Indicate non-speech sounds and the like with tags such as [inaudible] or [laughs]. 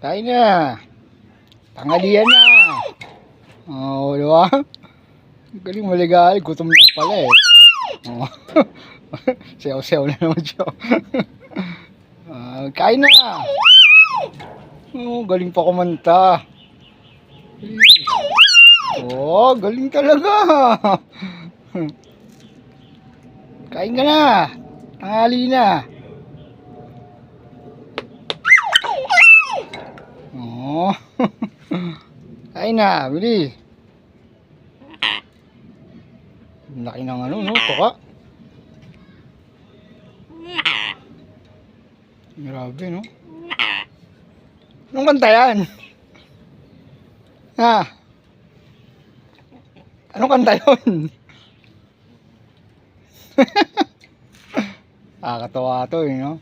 Kain na. Tangalian na. Oh, di ba? Galing maligal. Gutom lang pala eh. Oh. [laughs] Sayaw-sayaw na naman siya. Ah, kain na. Oh, galing pa kumanta. Oh, galing talaga. Kain ka na. Tanghali na. Oh. Kain na, bili. Ang Laki ng ano, no? Tuka. Grabe, no? Anong kanta yan? Ha? Anong kanta yun? [laughs] Ah, katawa to eh, no?